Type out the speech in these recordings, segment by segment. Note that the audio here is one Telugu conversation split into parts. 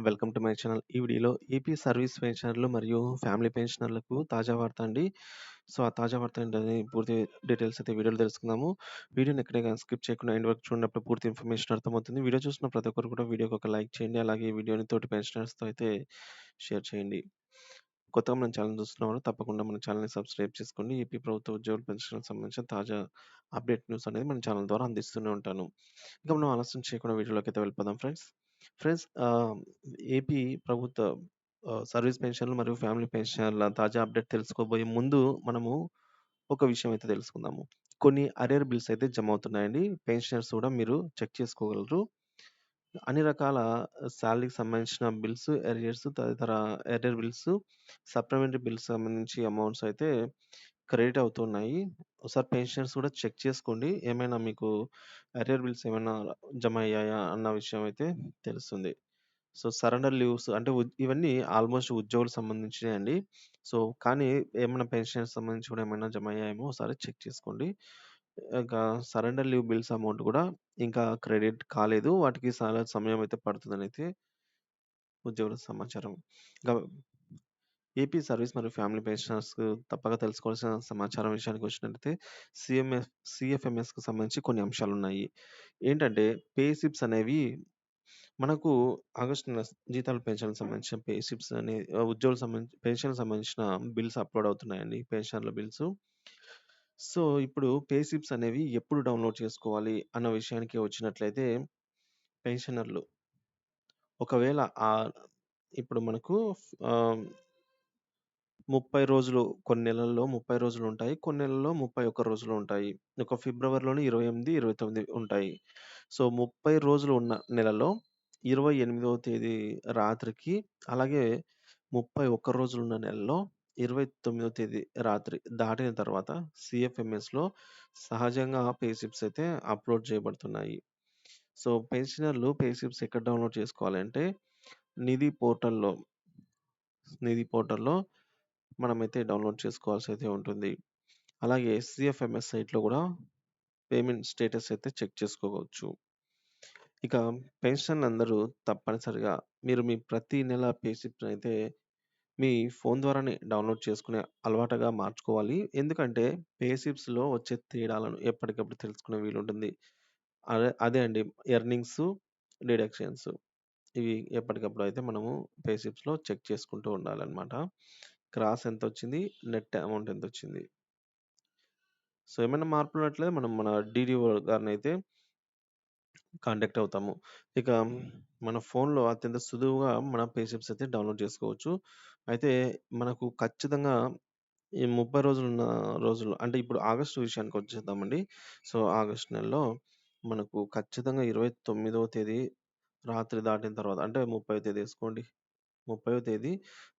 Welcome to my channel. ఈ వీడియోలో ఏపీ సర్వీస్ పెన్షనర్లు మరియు ఫ్యామిలీ పెన్షనర్లకు తాజా వార్త అండి. సో, ఆ తాజా వార్త ఏంటని పూర్తి డీటెయిల్స్ అయితే వీడియోలో తెలుసుకుందాము. వీడియోని ఎక్కడ స్కిప్ చేయకుండా ఎండ్ వరకు చూడినప్పుడు పూర్తి ఇన్ఫర్మేషన్ అర్థమవుతుంది. వీడియో చూసిన ప్రతి ఒక్కరు కూడా వీడియోకి ఒక లైక్ చేయండి. అలాగే ఈ వీడియోని తోటి పెన్షనర్స్‌తో అయితే షేర్ చేయండి. కొత్తగా మన ఛానల్ చూస్తున్నవారు తప్పకుండా మన ఛానల్‌ని సబ్స్క్రైబ్ చేసుకోండి. ఏపీ ప్రభుత్వ ఉద్యోగుల పెన్షన్‌కి సంబంధించిన తాజా అప్డేట్ న్యూస్ అనేది మన ఛానల్ ద్వారా అందిస్తూనే ఉంటాను. ఇంకా మనం ఆలస్యం చేయకుండా వీడియోలోకి అయితే వెళ్ళిపోదాం ఫ్రెండ్స్. ఫ్రెండ్స్ ఆహ్, ఏపీ ప్రభుత్వ ఆహ్, సర్వీస్ పెన్షన్‌లు మరియు ఫ్యామిలీ పెన్షన్ల తాజా అప్డేట్ తెలుసుకోబోయే ముందు మనము ఒక విషయం అయితే తెలుసుకుందాము. కొన్ని అరియర్ బిల్స్ అయితే జమ అవుతున్నాయండి. పెన్షనర్స్ కూడా మీరు చెక్ చేసుకోగలరు. అన్ని రకాల శాలరీకి సంబంధించిన బిల్స్, ఎరియర్స్ తదితర ఎరియర్ బిల్స్, సప్లిమెంటరీ బిల్స్ సంబంధించి అమౌంట్స్ అయితే క్రెడిట్ అవుతున్నాయి. ఒకసారి పెన్షన్స్ కూడా చెక్ చేసుకోండి. ఏమైనా మీకు అరియర్ బిల్స్ ఏమైనా జమ అయ్యాయా అన్న విషయం అయితే తెలుస్తుంది. సో, సరెండర్ లీవ్స్ అంటే ఉద్ ఇవన్నీ ఆల్మోస్ట్ ఉద్యోగులకు సంబంధించినవి అండి. సో, కానీ ఏమైనా పెన్షన్ సంబంధించి కూడా ఏమైనా జమ అయ్యాయేమో ఒకసారి చెక్ చేసుకోండి. ఇంకా సరెండర్ లీవ్ బిల్స్ అమౌంట్ కూడా ఇంకా క్రెడిట్ కాలేదు. వాటికి చాలా సమయం అయితే పడుతుందనైతే ఉద్యోగుల సమాచారం. గ ఏపీ సర్వీస్ మరియు ఫ్యామిలీ పెన్షనర్స్ తప్పక తెలుసుకోవాల్సిన సమాచారం విషయానికి వచ్చినట్టయితే సిఎఫ్ఎంఎస్కు సంబంధించి కొన్ని అంశాలు ఉన్నాయి ఏంటంటే పే స్లిప్స్ అనేవి మనకు ఆగస్టు నెల జీతాలు పెన్షన్‌లకు సంబంధించిన పే స్లిప్స్ అనే ఉద్యోగుల ఉద్యోగులకు సంబంధించి పెన్షన్ సంబంధించిన బిల్స్ అప్‌లోడ్ అవుతున్నాయండి. పెన్షన్ల బిల్స్. సో, ఇప్పుడు పే స్లిప్స్ అనేవి ఎప్పుడు డౌన్‌లోడ్ చేసుకోవాలి అన్న విషయానికి వచ్చినట్లయితే పెన్షనర్లు ఒకవేళ ఆ ఇప్పుడు మనకు 30 రోజులు కొన్ని నెలల్లో 30 రోజులు ఉంటాయి. కొన్ని నెలల్లో 31 రోజులు ఉంటాయి. ఒక ఫిబ్రవరిలోనే 28, 29 ఉంటాయి. సో, 30 రోజులు ఉన్న నెలలో 28వ తేదీ రాత్రికి అలాగే 31 రోజులు ఉన్న నెలలో 29వ తేదీ రాత్రి దాటిన తర్వాత సీఎఫ్ఎంఎస్‌లో సహజంగా పే స్లిప్స్ అయితే అప్‌లోడ్ చేయబడుతున్నాయి. సో, పెన్షనర్లు పే స్లిప్స్ ఎక్కడ డౌన్‌లోడ్ చేసుకోవాలంటే నిధి పోర్టల్‌లో నిధి పోర్టల్‌లో మనమైతే డౌన్‌లోడ్ చేసుకోవాల్సయితే ఉంటుంది. అలాగే ఎస్సీఎఫ్ఎంఎస్ సైట్‌లో కూడా పేమెంట్ స్టేటస్ అయితే చెక్ చేసుకోవచ్చు. ఇక పెన్షనర్లందరూ తప్పనిసరిగా మీరు మీ ప్రతి నెల పే స్లిప్‌నైతే మీ ఫోను ద్వారానే డౌన్‌లోడ్ చేసుకునే అలవాటుగా మార్చుకోవాలి. ఎందుకంటే పే స్లిప్స్‌లో వచ్చే తేడాలను ఎప్పటికప్పుడు తెలుసుకునే వీలుంటుంది. అదే అదే అండి ఎర్నింగ్స్, డిడక్షన్స్ ఇవి ఎప్పటికప్పుడు అయితే మనము పే స్లిప్స్‌లో చెక్ చేసుకుంటూ క్రాస్ ఎంత వచ్చింది నెట్ అమౌంట్ ఎంత వచ్చింది సో, ఏమైనా మార్పులున్నట్లయితే మనం మన డీడీఓ గారినైతే కాంటాక్ట్ అవుతాము. ఇక మన ఫోన్‌లో అత్యంత సులువుగా మన పేషెప్స్ అయితే డౌన్‌లోడ్ చేసుకోవచ్చు. అయితే మనకు ఖచ్చితంగా ఈ 30 రోజులున్న రోజులు అంటే ఇప్పుడు ఆగస్టు విషయానికి వచ్చేద్దామండి. సో, ఆగస్టు నెలలో మనకు ఖచ్చితంగా 29వ తేదీ రాత్రి దాటిన తర్వాత అంటే 30వ తేదీ వేసుకోండి 30వ తేదీ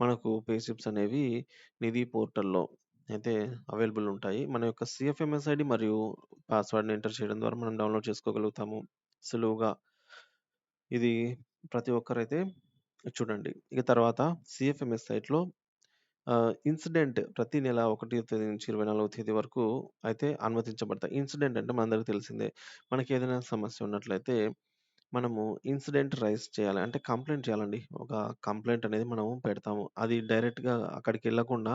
మనకు పే స్లిప్స్ అనేవి నిధి పోర్టల్‌లో అయితే అవైలబుల్ ఉంటాయి. మన యొక్క సీఎఫ్ఎంఎస్ ఐడీ మరియు పాస్వర్డ్‌ని ఎంటర్ చేయడం ద్వారా మనం డౌన్‌లోడ్ చేసుకోగలుగుతాము సులువుగా. ఇది ప్రతి ఒక్కరైతే చూడండి. ఇక తర్వాత సీఎఫ్ఎంఎస్ సైట్‌లో ఆహ్, ఇన్సిడెంట్ ప్రతి నెల ఒకటి తేదీ నుంచి 24వ తేదీ వరకు అయితే అనుమతించబడతాయి. ఇన్సిడెంట్ అంటే మనందరికీ తెలిసిందే. మనకేదైనా సమస్య ఉన్నట్లయితే మనము ఇన్సిడెంట్ రైజ్ చేయాలి. అంటే కంప్లెయింట్ చేయాలండి. ఒక కంప్లెయింట్ అనేది మనము పెడతాము. అది డైరెక్ట్‌గా అక్కడికెళ్ళకుండా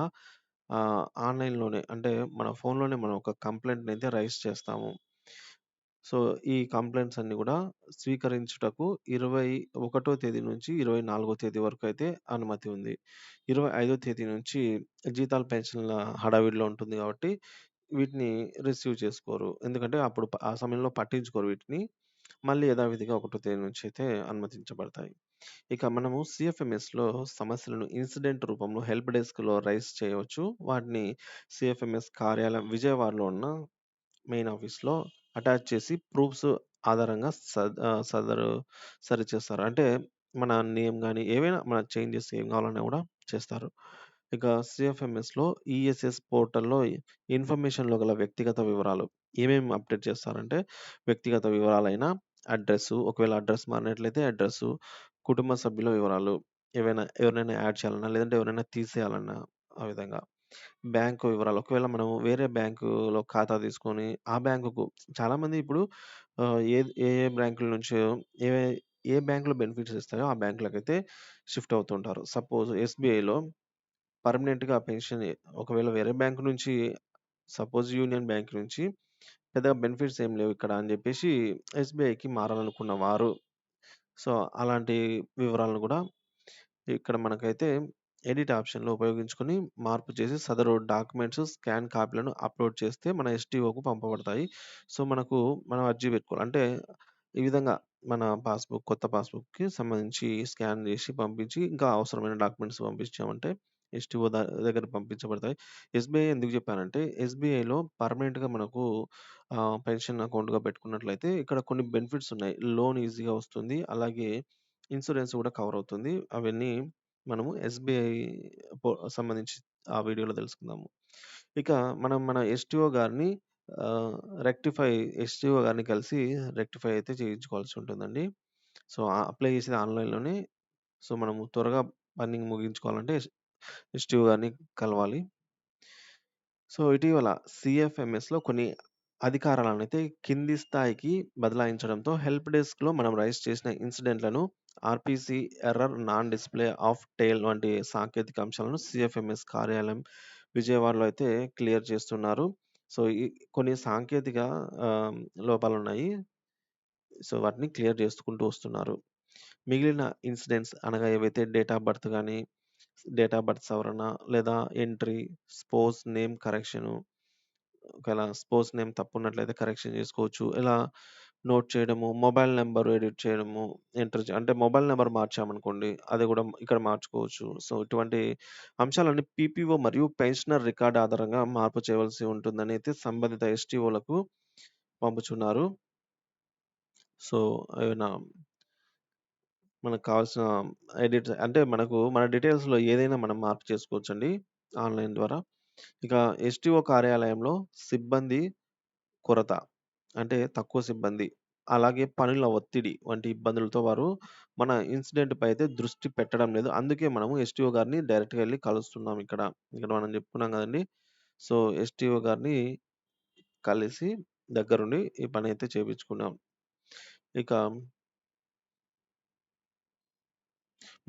ఆహ్, ఆన్‌లైన్‌లోనే అంటే మన ఫోన్‌లోనే మనం ఒక కంప్లెయింట్‌నైతే రైజ్ చేస్తాము. సో, ఈ కంప్లెయింట్స్ అన్నీ కూడా స్వీకరించుటకు 21 తేదీ నుంచి 24 తేదీ వరకు అయితే అనుమతి ఉంది. 25 తేదీ నుంచి జీతాలు, పెన్షన్‌ల హడావిడిలో ఉంటుంది కాబట్టి వీటిని రిసీవ్ చేసుకోరు. ఎందుకంటే అప్పుడు ప ఆ సమయంలో పట్టించుకోరు వీటిని. మళ్ళీ యథావిధిగా ఒకటో తేదీ నుంచి అయితే అనుమతించబడతాయి. ఇక మనము సిఎఫ్ఎంఎస్లో సమస్యలను ఇన్సిడెంట్ రూపంలో హెల్ప్ డెస్క్‌లో రైజ్ చేయవచ్చు. వాటిని సిఎఫ్ఎంఎస్ కార్యాలయం విజయవాడలో ఉన్న మెయిన్ ఆఫీస్‌లో అటాచ్ చేసి ప్రూఫ్స్ ఆధారంగా సద్ సదరు సరిచేస్తారు. అంటే మన నేమ్ కానీ ఏవైనా మన చేంజెస్ ఏం కావాలన్నా కూడా చేస్తారు. ఇక సిఎఫ్ఎంఎస్లో ఈఎస్ఎస్ పోర్టల్‌లో ఇన్ఫర్మేషన్‌లో గల వ్యక్తిగత వివరాలు ఏమేమి అప్డేట్ చేస్తారంటే వ్యక్తిగత వివరాలైన అడ్రస్సు ఒకవేళ అడ్రస్ మారినట్లయితే అడ్రస్సు కుటుంబ సభ్యుల వివరాలు ఏవైనా ఎవరినైనా యాడ్ చేయాలన్నా లేదంటే ఎవరైనా తీసేయాలన్నా ఆ విధంగా. బ్యాంకు వివరాలు ఒకవేళ మనం వేరే బ్యాంకులో ఖాతా తీసుకొని ఆ బ్యాంకుకు చాలామంది ఇప్పుడు ఆహ్, ఏ ఏ ఏ బ్యాంకుల నుంచో ఏ ఏ బ్యాంక్‌లో బెనిఫిట్స్ ఇస్తాయో ఆ బ్యాంకులకైతే షిఫ్ట్ అవుతుంటారు. సపోజ్ ఎస్‌బీఐలో పర్మనెంట్‌గా పెన్షన్ ఒకవేళ వేరే బ్యాంకు నుంచి సపోజ్ యూనియన్ బ్యాంక్ నుంచి పెద్దగా బెనిఫిట్స్ ఏం లేవు ఇక్కడ అని చెప్పేసి ఎస్‌బీఐకి మారాలనుకున్న వారు సో, అలాంటి వివరాలను కూడా ఇక్కడ మనకైతే ఎడిట్ ఆప్షన్‌లో ఉపయోగించుకొని మార్పు చేసి సదరు డాక్యుమెంట్స్ స్కాన్ కాపీలను అప్‌లోడ్ చేస్తే మన ఎస్‌టీఓకు పంపబడతాయి. సో, మనకు మనం అర్జీ పెట్టుకోవాలి. అంటే ఈ విధంగా మన పాస్‌బుక్ కొత్త పాస్‌బుక్‌కి సంబంధించి స్కాన్ చేసి పంపించి ఇంకా అవసరమైన డాక్యుమెంట్స్ పంపించామంటే ఎస్‌టీఓ ద పంపించబడతాయి. ఎస్‌బీఐ ఎందుకు చెప్పానంటే ఎస్‌బీఐలో పర్మనెంట్‌గా మనకు ఆహ్, పెన్షన్ అకౌంట్‌గా పెట్టుకున్నట్లయితే ఇక్కడ కొన్ని బెనిఫిట్స్ ఉన్నాయి. లోన్ ఈజీగా వస్తుంది. అలాగే ఇన్స్యూరెన్స్ కూడా కవర్ అవుతుంది. అవన్నీ మనము ఎస్‌బీఐ పొ సంబంధించి ఆ వీడియోలో తెలుసుకుందాము. ఇక మనం మన ఎస్‌టీఓ గారిని ఆహ్, రెక్టిఫై ఎస్‌టీఓ గారిని కలిసి రెక్టిఫై అయితే చేయించుకోవాల్సి ఉంటుందండి. సో, అప్లై చేసేది ఆన్‌లైన్‌లోనే. సో, మనము త్వరగా పనిని ముగించుకోవాలంటే ఎస్ గారిని కలవాలి. సో, ఇటీవల సీఎఫ్ఎంఎస్‌లో కొన్ని అధికారాలనైతే కింది స్థాయికి బదలాయించడంతో హెల్ప్ డెస్క్‌లో మనం రైజ్ చేసిన ఇన్సిడెంట్‌లను RPC error non display of tail వంటి సాంకేతిక అంశాలను సీఎఫ్ఎంఎస్ కార్యాలయం విజయవాడలో అయితే క్లియర్ చేస్తున్నారు. సో, ఈ కొన్ని సాంకేతిక ఆహ్, లోపాలున్నాయి. సో, వాటిని క్లియర్ చేసుకుంటూ వస్తున్నారు. మిగిలిన ఇన్సిడెంట్స్ అనగా ఏవైతే డేట్ ఆఫ్ బర్త్ గాని, డేట్ ఆఫ్ బర్త్ సవరణ లేదా ఎంట్రీ, స్పోర్ట్స్ నేమ్ కరెక్షను ఒకవేళ స్పోర్ట్స్ నేమ్ తప్పు ఉన్నట్లయితే కరెక్షన్ చేసుకోవచ్చు. ఇలా నోట్ చేయడము, మొబైల్ నెంబర్ ఎడిట్ చేయడము, ఎంటర్ అంటే మొబైల్ నెంబర్ మార్చామనుకోండి అది కూడా ఇక్కడ మార్చుకోవచ్చు. సో, ఇటువంటి అంశాలన్నీ పీపీఓ మరియు పెన్షనర్ రికార్డ్ ఆధారంగా మార్పు చేయవలసి ఉంటుందని అయితే సంబంధిత ఎస్‌టీఓలకు పంపుచున్నారు. సో, ఏమైనా మనకు కావాల్సిన ఎడిట్స్ అంటే మనకు మన డీటెయిల్స్‌లో ఏదైనా మనం మార్పు చేసుకోవచ్చండి ఆన్‌లైన్ ద్వారా. ఇక ఎస్‌టీఓ కార్యాలయంలో సిబ్బంది కొరత. అంటే తక్కువ సిబ్బంది. అలాగే పనుల ఒత్తిడి వంటి ఇబ్బందులతో వారు మన ఇన్సిడెంట్‌పై అయితే దృష్టి పెట్టడం లేదు. అందుకే మనము ఎస్‌టీఓ గారిని డైరెక్ట్‌గా ఎళ్ళి కలుస్తున్నాం ఇక్కడ. ఇక్కడ మనం చెప్పుకున్నాం కదండీ సో, ఎస్‌టీఓ గారిని కలిసి దగ్గరుండి ఈ పనైతే చేపించుకున్నాం. ఇక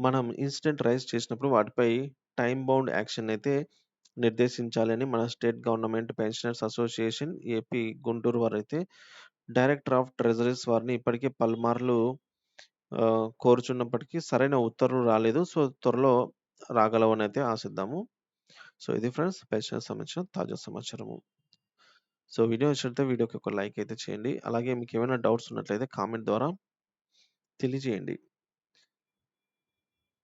మనం ఇన్సిడెంట్ రైజ్ చేసినప్పుడు వాటిపై టైం బౌండ్ యాక్షన్ అయితే నిర్దేశించాలని మన state government pensioners association AP Guntur వారు అయితే డైరెక్టర్ ఆఫ్ ట్రెజరీస్ వారిని ఇప్పటికే పలుమార్లు కోరుచున్నప్పటికీ సరైన ఉత్తర్వులు రాలేదు. సో, త్వరలో రాగలవని అయితే ఆశిద్దాము. సో, ఇది ఫ్రెండ్స్ పెన్షన్ సంబంధించిన తాజా సమాచారము. సో, వీడియో నచ్చినట్లయితే వీడియోకి ఒక లైక్ అయితే చేయండి. అలాగే మీకు ఏమైనా డౌట్స్ ఉన్నట్లయితే కామెంట్ ద్వారా తెలియజేయండి.